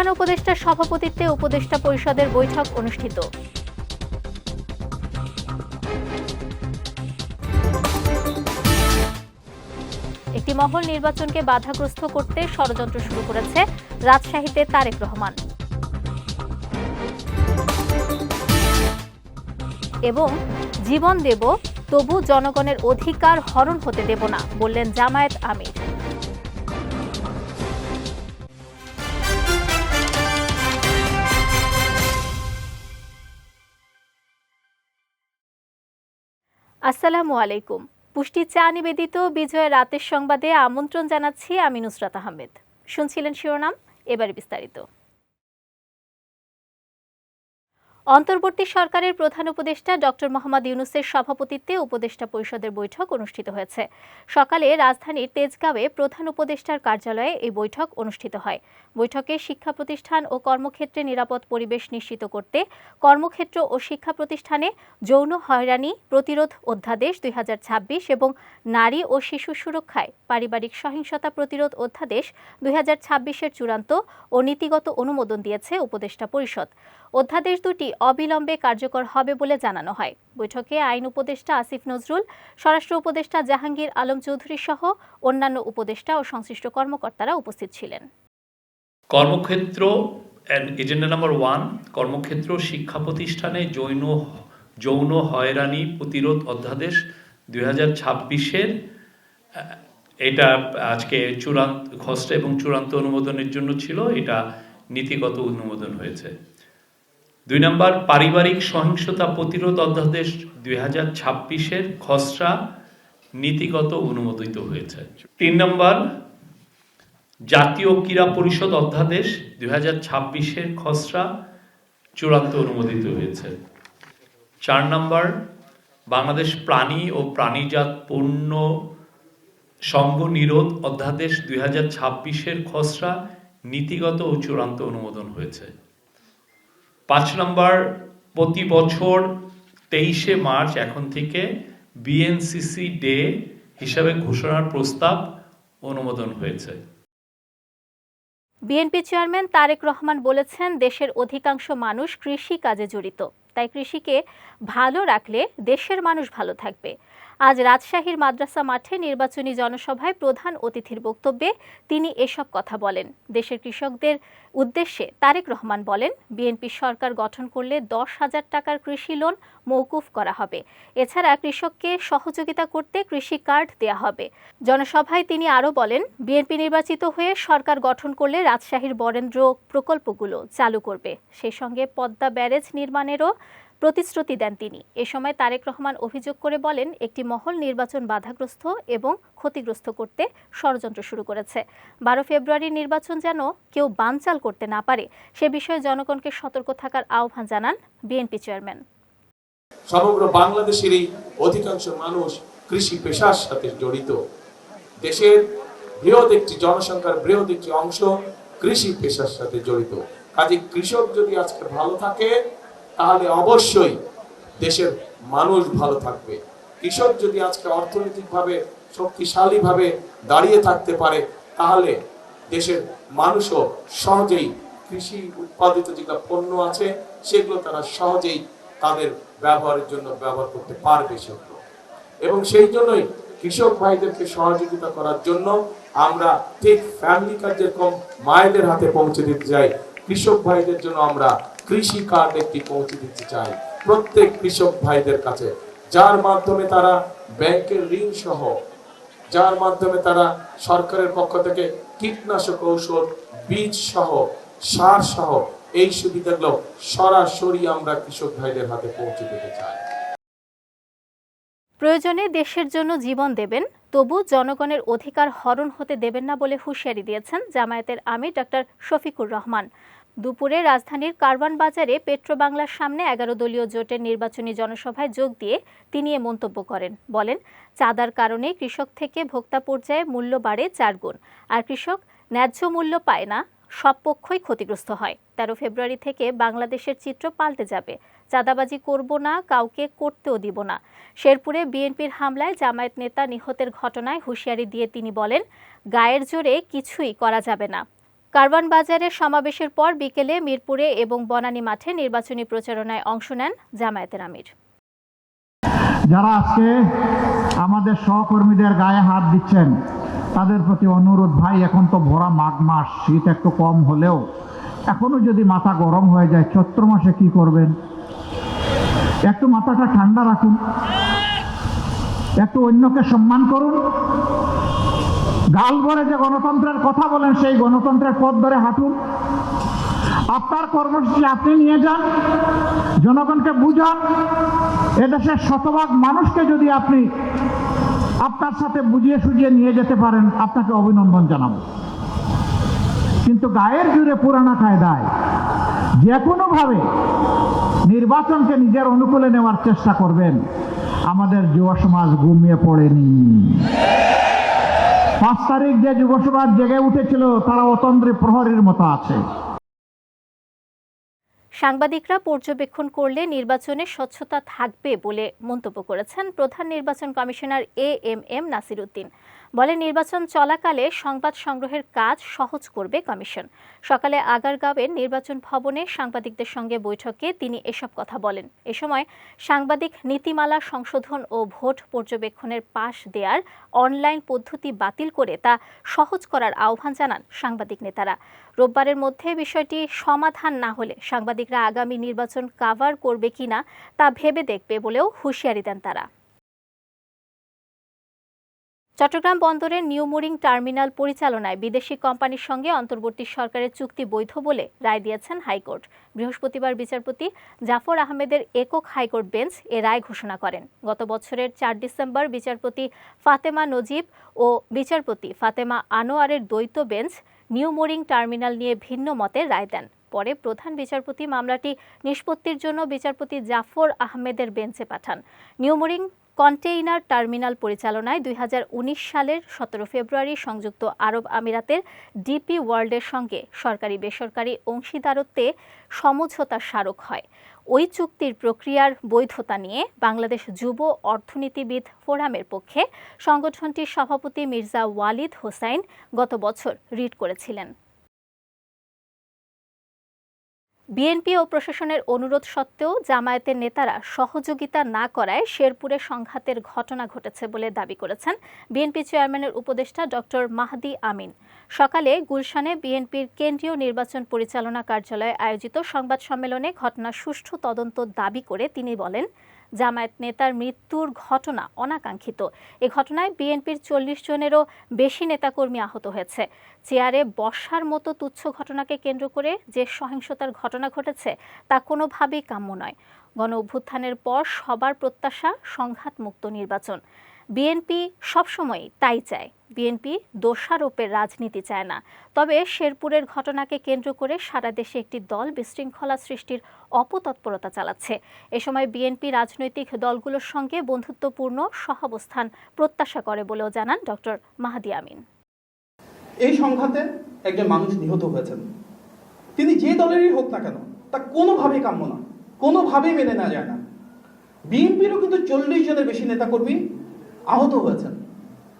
প্রধান উপদেষ্টার সভাপতিত্বে উপদেষ্টা পরিষদের বৈঠক অনুষ্ঠিত। একটি মহল নির্বাচনকে বাধাগ্রস্ত করতে ষড়যন্ত্র শুরু করেছে রাজশাহীতে তারেক রহমান। এবং জীবন দেব, তবু জনগণের অধিকার হরণ হতে দেব না, বললেন জামায়াত আমির। আসসালামু আলাইকুম। পুষ্টি চা নিবেদিত বিজয় রাতের সংবাদে আমন্ত্রণ জানাচ্ছি আমি নুসরাত আহমেদ। শুনছিলেন শিরোনাম, এবারে বিস্তারিত। অন্তর্বর্তী সরকারের প্রধান উপদেষ্টা ডক্টর মোহাম্মদ ইউনুসের সভাপতিত্বে উপদেষ্টা পরিষদের বৈঠক অনুষ্ঠিত হয়েছে। সকালে রাজধানীর তেজগাঁওয়ে প্রধান উপদেষ্টার কার্যালয়ে এই বৈঠক অনুষ্ঠিত হয়। বৈঠকে শিক্ষা প্রতিষ্ঠান ও কর্মক্ষেত্রে নিরাপদ পরিবেশ নিশ্চিত করতে কর্মক্ষেত্র ও শিক্ষা প্রতিষ্ঠানে যৌন হয়রানি, প্রতিরোধ অধ্যাদেশ দুই হাজার ছাব্বিশ এবং নারী ও শিশু সুরক্ষায় পারিবারিক সহিংসতা প্রতিরোধ অধ্যাদেশ দুই এর চূড়ান্ত ও নীতিগত অনুমোদন দিয়েছে উপদেষ্টা পরিষদ। অধ্যাদেশ দুটি অবিলম্বে কার্যকর হবে বলে জানানো হয়। বৈঠকে আইন উপদেষ্টা আসিফ নজরুল, স্বরাষ্ট্র উপদেষ্টা জাহাঙ্গীর আলম চৌধুরী সহ অন্যান্য উপদেষ্টা ও সংশ্লিষ্ট কর্মকর্তারা উপস্থিত ছিলেন। কর্মক্ষেত্র এজেন্ডা নাম্বার ওয়ান কর্মক্ষেত্র শিক্ষা প্রতিষ্ঠানে যৌন যৌন হয়রানি প্রতিরোধ অধ্যাদেশ দুই হাজার ছাব্বিশের এটা আজকে চূড়ান্ত, খসড়া এবং চূড়ান্ত অনুমোদনের জন্য ছিল, এটা নীতিগত অনুমোদন হয়েছে। দুই নম্বর, পারিবারিক সহিংসতা প্রতিরোধ অধ্যাদেশ দুই হাজার ছাব্বিশের খসড়া নীতিগত অনুমোদিত হয়েছে। তিন নম্বর, জাতীয় ক্রীড়া পরিষদ অধ্যাদেশ দুই হাজার ছাব্বিশের খসড়া চূড়ান্ত অনুমোদিত হয়েছে। চার নম্বর, বাংলাদেশ প্রাণী ও প্রাণীজাত পণ্য সঙ্গ নিরোধ অধ্যাদেশ দুই হাজার ছাব্বিশের খসড়া নীতিগত ও চূড়ান্ত অনুমোদন হয়েছে। পাঁচ নম্বর, প্রতি বছর তেইশে মার্চ এখন থেকে বিএনসিসি ডে হিসাবে ঘোষণার প্রস্তাব অনুমোদন হয়েছে। বিএনপি চেয়ারম্যান তারেক রহমান বলেছেন, দেশের অধিকাংশ মানুষ কৃষি কাজে জড়িত। তাই কৃষিকে ভালো রাখলে দেশের মানুষ ভালো থাকবে। আজ রাজশাহীর মাদ্রাসা মাঠে নির্বাচনী জনসভায় প্রধান অতিথির বক্তব্যে তিনি এসব কথা বলেন। দেশের কৃষকদের উদ্দেশ্যে তারেক রহমান বলেন, বিএনপি সরকার গঠন করলে দশ হাজার টাকার কৃষি লোন মৌকুফ করা হবে। এছাড়া কৃষককে সহযোগিতা করতে কৃষি কার্ড দেয়া হবে। জনসভায় তিনি আরও বলেন, বিএনপি নির্বাচিত হয়ে সরকার গঠন করলে রাজশাহীর বরেন্দ্র প্রকল্পগুলো চালু করবে। সেই সঙ্গে পদ্মা ব্যারেজ নির্মাণেরও প্রতিশ্রুতি দেন তিনি। এ সময় তারেক রহমান অভিযোগ করে বলেন, একটি মহল নির্বাচন বাধাগ্রস্ত এবং ক্ষতিগ্রস্ত করতে ষড়যন্ত্র শুরু করেছে। বারো ফেব্রুয়ারির নির্বাচন যেন কেউ বানচাল করতে না পারে, সে বিষয়ে জনগণকে সতর্ক থাকার আহ্বান জানান বিএনপি চেয়ারম্যান। সমগ্র বাংলাদেশের এই অধিকাংশ মানুষ কৃষি পেশার সাথে জড়িত। দেশের বৃহৎ একটি জনসংখ্যার বৃহৎ একটি অংশ কৃষি পেশার সাথে জড়িত। কাজে কৃষক যদি আজকে ভালো থাকে তাহলে অবশ্যই দেশের মানুষ ভালো থাকবে। কৃষক যদি আজকে অর্থনৈতিকভাবে শক্তিশালীভাবে দাঁড়িয়ে থাকতে পারে, তাহলে দেশের মানুষও সহজেই কৃষি উৎপাদিত যেগুলো পণ্য আছে, সেগুলো তারা সহজেই তাদের ব্যবহারের জন্য ব্যবহার করতে পারবে সেগুলো। এবং সেই জন্যই কৃষক ভাইদেরকে সহযোগিতা করার জন্য আমরা ঠিক ফ্যামিলি কার্ড যেরকম মায়েদের হাতে পৌঁছে দিতে চাই। কৃষক ভাইদের জন্য আমরা কৃষি কার্ড একটি পৌঁছে দিতে চাই প্রত্যেক কৃষক ভাইদের কাছে। যার মাধ্যমে তারা ব্যাংকের ঋণ সহ, যার মাধ্যমে তারা সরকারের পক্ষ থেকে কীটনাশক ঔষধ, বীজ সহ, সার সহ, এই সুবিধাগুলো সরাসরি আমরা কৃষক ভাইদের হাতে পৌঁছে দিতে চাই। প্রয়োজনে দেশের জন্য জীবন দেবেন, তবু জনগণের অধিকার হরণ হতে দেবেন না বলে হুঁশিয়ারি দিয়েছেন জামায়াতের আমির ডক্টর শফিকুর রহমান। দুপুরে রাজধানীর কারওয়ান বাজারে পেট্রো বাংলার সামনে এগারো দলীয় জোটের নির্বাচনী জনসভায় যোগ দিয়ে তিনি এ মন্তব্য করেন। বলেন, চাঁদার কারণে কৃষক থেকে ভোক্তা পর্যায়ে মূল্য বাড়ে চার গুণ, আর কৃষক ন্যায্য মূল্য পায় না, সব পক্ষই ক্ষতিগ্রস্ত হয়। তেরো ফেব্রুয়ারি থেকে বাংলাদেশের চিত্র পাল্টে যাবে। চাঁদাবাজি করব না, কাউকে করতেও দিব না। শেরপুরে বিএনপির হামলায় জামায়াত নেতা নিহতের ঘটনায় হুঁশিয়ারি দিয়ে তিনি বলেন, গায়ের জোরে কিছুই করা যাবে না। কারওয়ান বাজারে সমাবেশের পর বিকেলে মিরপুরে এবং বনানী মাঠে নির্বাচনী প্রচারণায় অংশ নেন জামায়াতের আমির। যারা আজকে আমাদের সহকর্মীদের গায়ে হাত দিচ্ছেন, তাদের প্রতি অনুরোধ, ভাই, এখন তো ভরা মাঘ মাস, শীত একটু কম হলেও এখনও যদি মাথা গরম হয়ে যায়, চৈত্র মাসে কি করবেন? একটু মাথাটা ঠান্ডা রাখুন, একটু অন্যকে সম্মান করুন গাল ভরে যে গণতন্ত্রের কথা বলেন, সেই গণতন্ত্রের পথ ধরে হাঁটুন। আপনার কর্মসূচি আপনি নিয়ে যান, জনগণকে বুঝান। এদেশের শতভাগ মানুষকে যদি আপনি আপনার সাথে বুঝিয়ে সুঝিয়ে নিয়ে যেতে পারেন, আপনাকে অভিনন্দন জানাব। কিন্তু গায়ের জুড়ে পুরানা কায়দায় যে কোনোভাবে নির্বাচনকে নিজের অনুকূলে নেওয়ার চেষ্টা করবেন, আমাদের যুব সমাজ ঘুমিয়ে পড়েনি। পাঁচ তারিখ যে যুব সমাজ জেগে উঠেছিল, তারা অতন্ত্রী প্রহরীর মতো আছে। সাংবাদিকরা পর্যবেক্ষণ করলে নির্বাচনে স্বচ্ছতা থাকবে বলে মন্তব্য করেছেন প্রধান নির্বাচন commissioner A M M Nasir Uddin বলে নির্বাচন চলাকালে সংবাদ সংগ্রহের কাজ সহজ করবে কমিশন। সকালে আগারগাঁওয়ের নির্বাচন ভবনে সাংবাদিকদের সঙ্গে বৈঠকে তিনি এসব কথা বলেন। এ সময় সাংবাদিক নীতিমালা সংশোধন ও ভোট পর্যবেক্ষণের পাশ দেওয়ার অনলাইন পদ্ধতি বাতিল করে তা সহজ করার আহ্বান জানান সাংবাদিক নেতারা। রোববারের মধ্যে বিষয়টি সমাধান না হলে সাংবাদিকরা আগামী নির্বাচন কাভার করবে কিনা তা ভেবে দেখবে বলেও হুঁশিয়ারি দেন তারা। চট্টগ্রাম বন্দরের নিউমোরিং টার্মিনাল পরিচালনায় বিদেশি কোম্পানির সঙ্গে অন্তর্বর্তী সরকারের চুক্তি বৈধ বলে রায় দিয়েছেন হাইকোর্ট। বৃহস্পতিবার বিচারপতি জাফর আহমেদের একক হাইকোর্ট বেঞ্চ এ রায় ঘোষণা করেন। গত বছরের চার ডিসেম্বর বিচারপতি ফাতেমা নজিব ও বিচারপতি ফাতেমা আনোয়ারের দ্বৈত বেঞ্চ নিউ নিউমোরিং টার্মিনাল নিয়ে ভিন্ন মতে রায় দেন। পরে প্রধান বিচারপতি মামলাটি নিষ্পত্তির জন্য বিচারপতি জাফর আহমেদের বেঞ্চে পাঠান। নিউমোরিং কন্টেইনার টার্মিনাল পরিচালনায় দুই হাজার উনিশ সালের সতেরো ফেব্রুয়ারি সংযুক্ত আরব আমিরাতের ডিপি ওয়ার্ল্ডের সঙ্গে সরকারি বেসরকারি অংশীদারত্বে সমঝোতা স্মারক হয়। ওই চুক্তির প্রক্রিয়ার বৈধতা নিয়ে বাংলাদেশ যুব অর্থনীতিবিদ ফোরামের পক্ষে সংগঠনটির সভাপতি মির্জা ওয়ালিদ হোসাইন গত বছর রিট করেছিলেন। বিএনপি ও প্রশাসনের অনুরোধ সত্ত্বেও জামায়াতের নেতারা সহযোগিতা না করায় শেরপুরে সংঘাতের ঘটনা ঘটেছে বলে দাবি করেছেন বিএনপি চেয়ারম্যানের উপদেষ্টা ডক্টর মাহদি আমিন। সকালে গুলশানে বিএনপির কেন্দ্রীয় নির্বাচন পরিচালনা কার্যালয়ে আয়োজিত সংবাদ সম্মেলনে ঘটনা সুষ্ঠু তদন্ত দাবি করে তিনি বলেন জামায়াত নেতার মৃত্যুর ঘটনা অনাকাঙ্ক্ষিত। এ ঘটনায় বিএনপির চল্লিশ জনেরও বেশি নেতাকর্মী আহত হয়েছে। চেয়ারে বসার মতো তুচ্ছ ঘটনাকে কেন্দ্র করে যে সহিংসতার ঘটনা ঘটেছে, তা কোনোভাবেই কাম্য নয়। গণ অভ্যুত্থানের পর সবার প্রত্যাশা সংঘাতমুক্ত নির্বাচন। বিএনপি সবসময় তাই চায়। বিএনপি দোষারোপের রাজনীতি চায় না। তবে শেরপুরের ঘটনাকে কেন্দ্র করে সারা দেশে একটি দল বিশৃঙ্খলা সৃষ্টির অপতৎপরতা চালাচ্ছে। এ সময় বিএনপি রাজনৈতিক দলগুলোর সঙ্গে বন্ধুত্বপূর্ণ সহাবস্থান প্রত্যাশা করে বলেও জানান ডক্টর মাহাদি আমিন। এই সংঘাতে একজন মানুষ নিহত হয়েছেন। তিনি যে দলেরই হোক না কেন, তা কোনোভাবেই কাম্য না, কোনোভাবেই মেনে নেওয়া যায় না। বিএনপিরও কিন্তু চল্লিশ জনের বেশি নেতাকর্মী আহত হয়েছেন।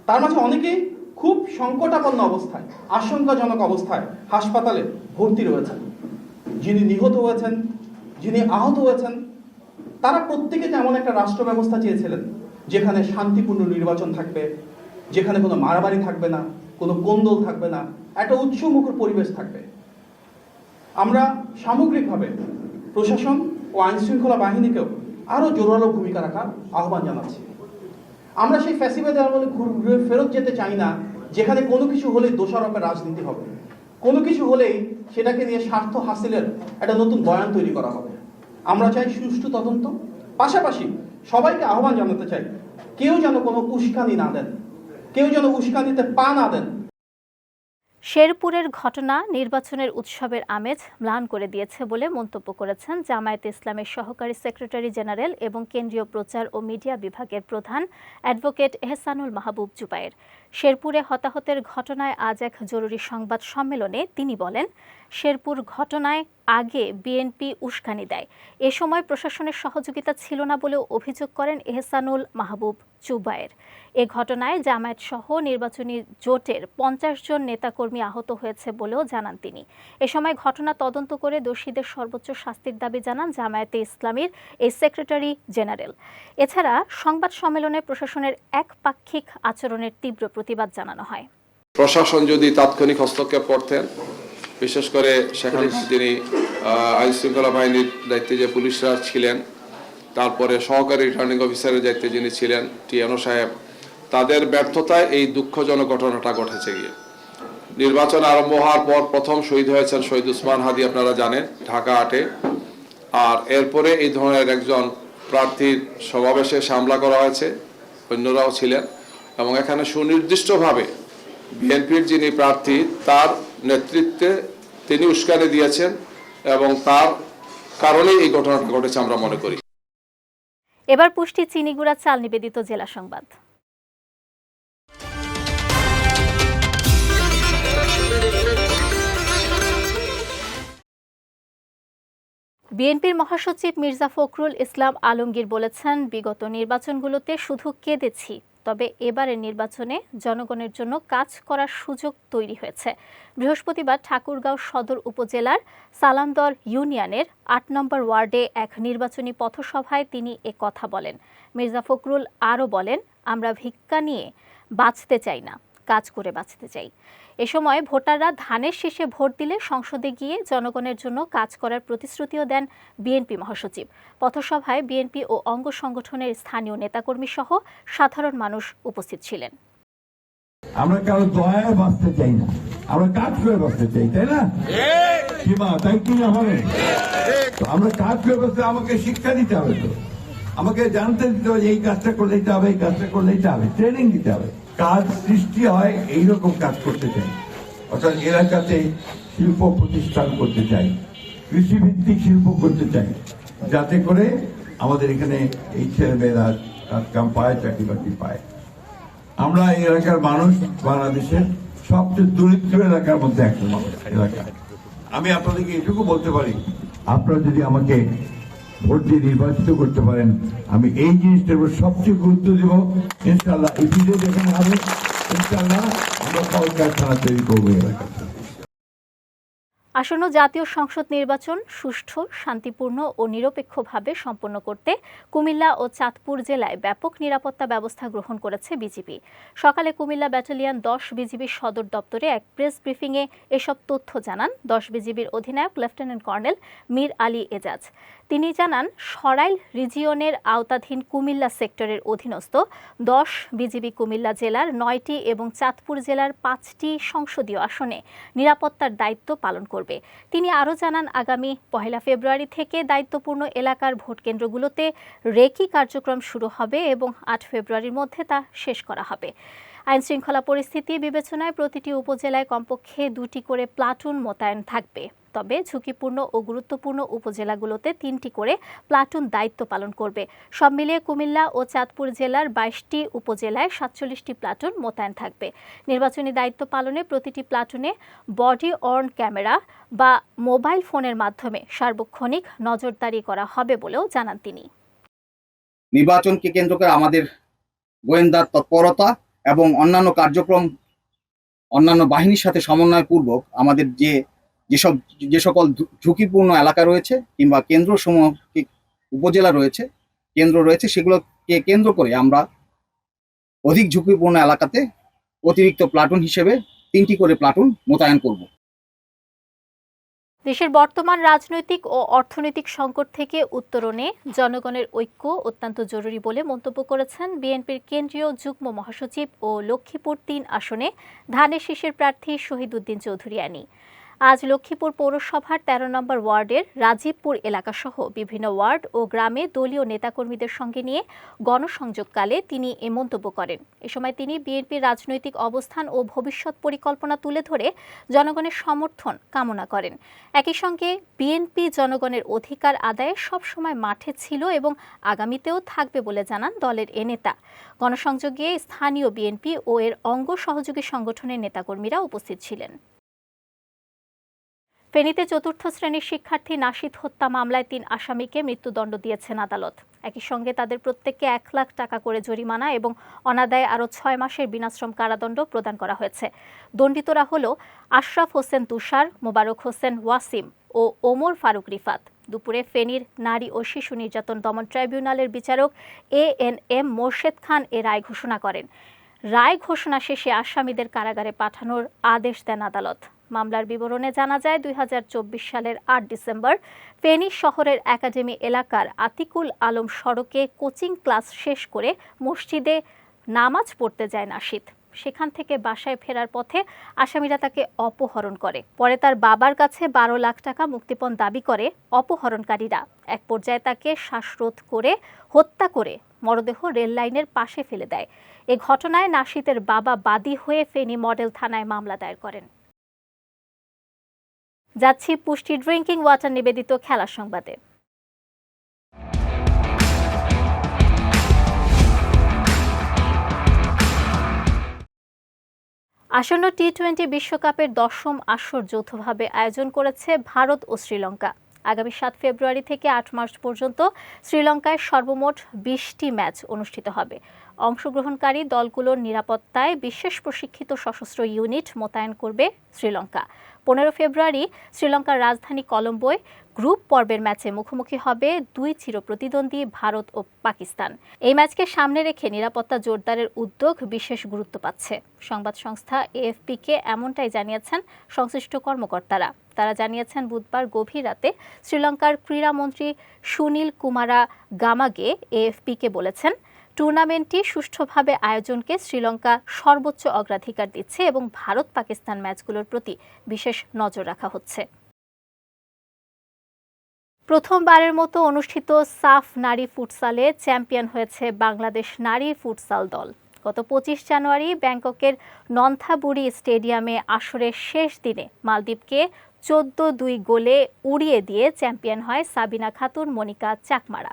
তার মাঝে অনেকেই খুব সংকটাপন্ন অবস্থায়, আশঙ্কাজনক অবস্থায় হাসপাতালে ভর্তি রয়েছেন। যিনি নিহত হয়েছেন, যিনি আহত হয়েছেন, তারা প্রত্যেকে যেমন একটা রাষ্ট্র ব্যবস্থা চেয়েছিলেন, যেখানে শান্তিপূর্ণ নির্বাচন থাকবে, যেখানে কোনো মারামারি থাকবে না, কোনো কোন্দল থাকবে না, একটা উৎসমুখর পরিবেশ থাকবে। আমরা সামগ্রিকভাবে প্রশাসন ও আইনশৃঙ্খলা বাহিনীকেও আরও জোরালো ভূমিকা রাখার আহ্বান জানাচ্ছি। আমরা সেই ফ্যাসিবাদ আমলে ঘুরে ফেরত যেতে চাই না, যেখানে কোনো কিছু হলে দোষারোপের রাজনীতি হবে। কোনো কিছু হলেই সেটাকে নিয়ে স্বার্থ হাসিলের একটা নতুন বয়ান তৈরি করা হবে। আমরা চাই সুষ্ঠু তদন্ত। পাশাপাশি সবাইকে আহ্বান জানাতে চাই, কেউ যেন কোনো উস্কানি না দেন, কেউ যেন উস্কানিতে পা না দেন। শেরপুরের ঘটনা নির্বাচনের উৎসবের আমেজ ম্লান করে দিয়েছে বলে মন্তব্য করেছেন জামায়াতে ইসলামের সহকারী সেক্রেটারি জেনারেল এবং কেন্দ্রীয় প্রচার ও মিডিয়া বিভাগের প্রধান অ্যাডভোকেট এহসানুল মাহবুব জুবায়ের। শেরপুরে হতাহতের ঘটনায় আজ এক জরুরি সংবাদ সম্মেলনে তিনি বলেন শেরপুর ঘটনায় আগে বিএনপি উস্কানি দেয়। এ সময় প্রশাসনের সহযোগিতা ছিল না বলেও অভিযোগ করেন এহসানুল মাহবুব চুবায়ের এ ঘটনায় জামায়াত সহ নির্বাচনী জোটের পঞ্চাশ জন নেতাকর্মী আহত হয়েছে বলেও জানান তিনি। এ সময় ঘটনা তদন্ত করে দোষীদের সর্বোচ্চ শাস্তির দাবি জানান জামায়াতে ইসলামীর এই সেক্রেটারি জেনারেল। এছাড়া সংবাদ সম্মেলনে প্রশাসনের একপাক্ষিক আচরণের তীব্র প্রতিবাদ জানানো হয়। প্রশাসন যদি তাৎক্ষণিক হস্তক্ষেপ করতেন বিশেষ করে সেখানে যিনি আইন শৃঙ্খলা বাহিনীর দায়িত্বে যে পুলিশরা ছিলেন তারপরে সহকারী রিটার্নিং অফিসারের দায়িত্বে যিনি ছিলেন টিএনও সাহেব তাদের ব্যর্থতায় এই দুঃখজনক ঘটনাটা ঘটেছে গিয়ে। নির্বাচন আরম্ভ হওয়ার পর প্রথম শহীদ হয়েছেন শহীদ উসমান হাদি আপনারা জানেন ঢাকা আটে। আর এরপরে এই ধরনের একজন প্রার্থীর সমাবেশে সামলা করা হয়েছে অন্যরাও ছিলেন। এবং এখানে সুনির্দিষ্টভাবে বিএনপির যিনি প্রার্থী তার নেতৃত্বে তিনি উস্কানি দিয়েছেন এবং তার কারণেই এই ঘটনাটা ঘটেছে আমরা মনে করি। এবার পুষ্টি চিনিগুড়া চাল নিবেদিত জেলা সংবাদ। বিএনপির মহাসচিব মির্জা ফখরুল ইসলাম আলমগীর বলেছেন, বিগত নির্বাচনগুলোতে শুধু কেঁদেছি তবে এবারের নির্বাচনে জনগণের জন্য কাজ করার সুযোগ তৈরি হয়েছে। বৃহস্পতিবার ঠাকুরগাঁও সদর উপজেলার সালান্দর ইউনিয়নের আট নম্বর ওয়ার্ডে এক নির্বাচনী পথসভায় তিনি এ কথা বলেন। মির্জা ফখরুল আরও বলেন, আমরা ভিক্ষা নিয়ে বাঁচতে চাই না। কাজ করে বাঁচতে চাই। এ সময় ভোটাররা ধানের শেষে ভোট দিলে সংসদে গিয়ে জনগণের জন্য কাজ করার প্রতিশ্রুতিও দেন বিএনপি মহাসচিব। পথসভায় বিএনপি ও অঙ্গ সংগঠনের স্থানীয় নেতাকর্মী সহ সাধারণ মানুষ উপস্থিত ছিলেন। আমরা কারও দয়ায় বাঁচতে চাই না। আমরা কাজ করে বাঁচতে চাই, তাই না? সীমা তাই কি না হবে আমরা কাজ করে বাঁচতে, আমাকে শিক্ষা দিতে হবে তো। আমাকে জানতে দিতে হবে এই কাজটা করলে হবে, এই কাজটা করলে হবে ট্রেনিং দিতে হবে। কাজ সৃষ্টি হয় এইরকম কাজ করতে চাই। অর্থাৎ এলাকাতে শিল্প প্রতিষ্ঠান করতে চাই, কৃষিভিত্তিক শিল্প করতে চাই, যাতে করে আমাদের এখানে এই ছেলেমেয়েরা কাম পায়, চাকরি বাকরি পায়। আমরা এই এলাকার মানুষ, বাংলাদেশের সবচেয়ে দরিদ্র এলাকার মধ্যে একটা এলাকা। আমি আপনাদেরকে এটুকু বলতে পারি, আপনারা যদি আমাকে ভোট নির্বাচিত করতে পারেন। আমি এই জিনিসটার উপর সবচেয়ে গুরুত্ব দেব। ইনশাল্লাহ ইপিজে যেখানে হবে ইনশাল্লাহ আমরা কলকারখানা তৈরি করব এলাকাতে। আসন্ন জাতীয় সংসদ নির্বাচন সুষ্ঠু, শান্তিপূর্ণ ও নিরপেক্ষভাবে সম্পন্ন করতে কুমিল্লা ও চাঁদপুর জেলায় ব্যাপক নিরাপত্তা ব্যবস্থা গ্রহণ করেছে বিজিবি সকালে কুমিল্লা ব্যাটালিয়ন দশ বিজিবির সদর দপ্তরে এক প্রেস ব্রিফিংয়ে এসব তথ্য জানান দশ বিজিবির অধিনায়ক লেফটেন্যান্ট কর্নেল মীর আলী এজাজ। তিনি জানান, সরাইল রিজিয়নের আওতাধীন কুমিল্লা সেক্টরের অধীনস্থ দশ বিজিবি কুমিল্লা জেলার নয়টি এবং চাঁদপুর জেলার পাঁচটি সংসদীয় আসনে নিরাপত্তার দায়িত্ব পালন করবে। তিনি আরও জানান, আগামী পহেলা ফেব্রুয়ারি থেকে দায়িত্বপূর্ণ এলাকার ভোট কেন্দ্রগুলোতে রেকি কার্যক্রম শুরু হবে এবং আট ফেব্রুয়ারির মধ্যে তা শেষ করা হবে। আইন শৃঙ্খলা পরিস্থিতি বিবেচনায় প্রতিটি উপজেলায় কমপক্ষে দুটি করে প্লাটুন মোতায়েন থাকবে। তবে ঝুঁকিপূর্ণ ও গুরুত্বপূর্ণ উপজেলাগুলোতে তিনটি করে প্লাটুন দায়িত্ব পালন করবে। সব মিলিয়ে কুমিল্লা ও চাঁদপুর জেলার বাইশটি উপজেলায় সাতচল্লিশটি প্লাটুন মোতায়েন থাকবে। নির্বাচনী দায়িত্ব পালনে প্রতিটি প্লাটুনে বডি অর্ন ক্যামেরা বা মোবাইল ফোনের মাধ্যমে সার্বক্ষণিক নজরদারি করা হবে বলেও জানান তিনি। নির্বাচনকে কেন্দ্র করে আমাদের গোয়েন্দার তৎপরতা এবং অন্যান্য কার্যক্রম, অন্যান্য বাহিনীর সাথে সমন্বয়পূর্বক আমাদের যে যেসব, যে সকল ঝুঁকিপূর্ণ এলাকা রয়েছে কিংবা কেন্দ্র সমূহ উপজেলা রয়েছে, কেন্দ্র রয়েছে, সেগুলোকে কেন্দ্র করে আমরা অধিক ঝুঁকিপূর্ণ এলাকাতে অতিরিক্ত প্লাটুন হিসেবে তিনটি করে প্লাটুন মোতায়েন করব। দেশের বর্তমান রাজনৈতিক ও অর্থনৈতিক সংকট থেকে উত্তরণে জনগণের ঐক্য অত্যন্ত জরুরি বলে মন্তব্য করেছেন বিএনপির কেন্দ্রীয় যুগ্ম মহাসচিব ও লক্ষ্মীপুর তিন আসনে ধানের শীষের প্রার্থী শহীদুদ্দিন চৌধুরিয়ানি আজ লক্ষ্মীপুর পৌরসভার তেরো নম্বর ওয়ার্ডের রাজীবপুর এলাকাসহ বিভিন্ন ওয়ার্ড ও গ্রামে দলীয় নেতাকর্মীদের সঙ্গে নিয়ে গণসংযোগকালে তিনি এ মন্তব্য করেন। এ সময় তিনি বিএনপির রাজনৈতিক অবস্থান ও ভবিষ্যৎ পরিকল্পনা তুলে ধরে জনগণের সমর্থন কামনা করেন। একই সঙ্গে বিএনপি জনগণের অধিকার আদায়ে সবসময় মাঠে ছিল এবং আগামীতেও থাকবে বলে জানান দলের এ নেতা। গণসংযোগে স্থানীয় বিএনপি ও এর অঙ্গ সহযোগী সংগঠনের নেতাকর্মীরা উপস্থিত ছিলেন। ফেনীতে চতুর্থ শ্রেণির শিক্ষার্থী নাশিদ হত্যা মামলায় তিন আসামিকে মৃত্যুদণ্ড দিয়েছেন আদালত। একই সঙ্গে তাদের প্রত্যেককে এক লাখ টাকা করে জরিমানা এবং অনাদায়ে আরও ছয় মাসের বিনাশ্রম কারাদণ্ড প্রদান করা হয়েছে। দণ্ডিতরা হল আশরাফ হোসেন তুষার, মোবারক হোসেন ওয়াসিম ও ওমর ফারুক রিফাত। দুপুরে ফেনীর নারী ও শিশু নির্যাতন দমন ট্রাইব্যুনালের বিচারক A N M Morshed Khan এ রায় ঘোষণা করেন। রায় ঘোষণা শেষে আসামিদের কারাগারে পাঠানোর আদেশ দেন আদালত। মামলার বিবরণে জানা যায়, দুই হাজার চব্বিশ সালের আট ডিসেম্বর ফেনী শহরের একাডেমি এলাকার আতিকুল আলম সড়কে কোচিং ক্লাস শেষ করে মসজিদে নামাজ পড়তে যায় নাশিদ সেখান থেকে বাসায় ফেরার পথে আসামিরা তাকে অপহরণ করে। পরে তার বাবার কাছে বারো লাখ টাকা মুক্তিপণ দাবি করে অপহরণকারীরা। এক পর্যায়ে তাকে শ্বাসরোধ করে, হত্যা করে মরদেহ রেল লাইনের পাশে ফেলে দেয়। এ ঘটনায় নাশিদের বাবা বাদী হয়ে ফেনী মডেল থানায় মামলা দায়ের করেন। যাচ্ছি পুষ্টি ড্রিঙ্কিং ওয়াটার নিবেদিত খেলার সংবাদে। আসন্ন টি টোয়েন্টি বিশ্বকাপের দশম আসর যৌথভাবে আয়োজন করেছে ভারত ও শ্রীলঙ্কা। আগামী সাত ফেব্রুয়ারি থেকে আট মার্চ পর্যন্ত শ্রীলঙ্কায় সর্বমোট বিশটি ম্যাচ অনুষ্ঠিত হবে। অংশগ্রহণকারী দলগুলোর নিরাপত্তায় বিশেষ প্রশিক্ষিত সশস্ত্র ইউনিট মোতায়েন করবে শ্রীলঙ্কা। পনেরো ফেব্রুয়ারি শ্রীলঙ্কার রাজধানী কলম্বোয় গ্রুপ পর্বের ম্যাচে মুখোমুখি হবে দুই চিরপ্রতিদ্বন্দ্বী ভারত ও পাকিস্তান। এই ম্যাচকে সামনে রেখে নিরাপত্তা জোরদারের উদ্যোগ বিশেষ গুরুত্ব পাচ্ছে। সংবাদ সংস্থা এএফপিকে এমনটাই জানিয়েছেন সংশ্লিষ্ট কর্মকর্তারা। তারা জানিয়েছেন, বুধবার গভীর রাতে শ্রীলঙ্কার ক্রীড়ামন্ত্রী সুনীল কুমারা গামাগে এএফপিকে বলেছেন টুর্নামেন্টটি সুষ্ঠুভাবে আয়োজনকে শ্রীলঙ্কা সর্বোচ্চ অগ্রাধিকার দিচ্ছে এবং ভারত পাকিস্তান ম্যাচগুলোর প্রতি বিশেষ নজর রাখা হচ্ছে। প্রথমবারের মতো অনুষ্ঠিত সাফ নারী ফুটসালে চ্যাম্পিয়ন হয়েছে বাংলাদেশ নারী ফুটসাল দল। গত পঁচিশ জানুয়ারি ব্যাংককের নন্থাবুড়ি স্টেডিয়ামে আসরের শেষ দিনে মালদ্বীপকে চোদ্দ দুই গোলে উড়িয়ে দিয়ে চ্যাম্পিয়ন হয় সাবিনা খাতুন, মনিকা চাকমারা।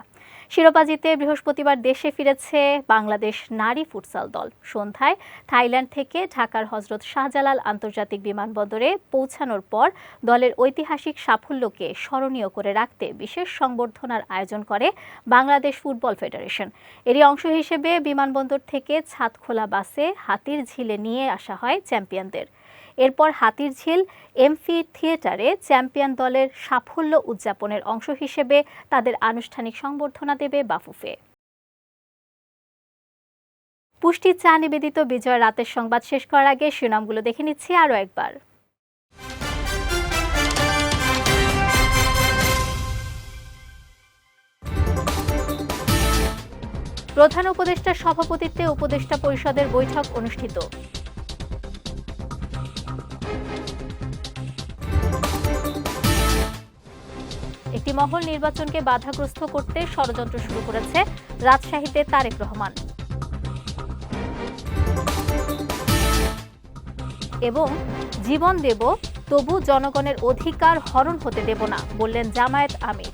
শিরোপা জিতে বৃহস্পতিবার দেশে ফিরেছে বাংলাদেশ নারী ফুটসাল দল। সন্ধ্যায় থাইল্যান্ড থেকে ঢাকার হজরত শাহজালাল আন্তর্জাতিক বিমানবন্দরে পৌঁছানোর পর দলের ঐতিহাসিক সাফল্যকে স্মরণীয় করে রাখতে বিশেষ সংবর্ধনার আয়োজন করে বাংলাদেশ ফুটবল ফেডারেশন। এরই অংশ হিসেবে বিমানবন্দর থেকে ছাদখোলা বাসে হাতির ঝিলে নিয়ে আসা হয় চ্যাম্পিয়নদের। এরপর হাতির ঝিল এমফি থিয়েটারে চ্যাম্পিয়ন দলের সাফল্য উদযাপনের অংশ হিসেবে তাদের আনুষ্ঠানিক সংবর্ধনা দেবে বাফুফে। পুষ্টি চা নিবেদিত বিজয় রাতের সংবাদ শেষ করার আগে শিরোনামগুলো দেখে নিচ্ছি আরও একবার। প্রধান উপদেষ্টার সভাপতিত্বে উপদেষ্টা পরিষদের বৈঠক অনুষ্ঠিত। একটি মহল নির্বাচনকে বাধাগ্রস্ত করতে ষড়যন্ত্র শুরু করেছে রাজশাহীতে তারেক রহমান। এবং জীবন দেব, তবু জনগণের অধিকার হরণ হতে দেব না, বললেন জামায়াত আমির।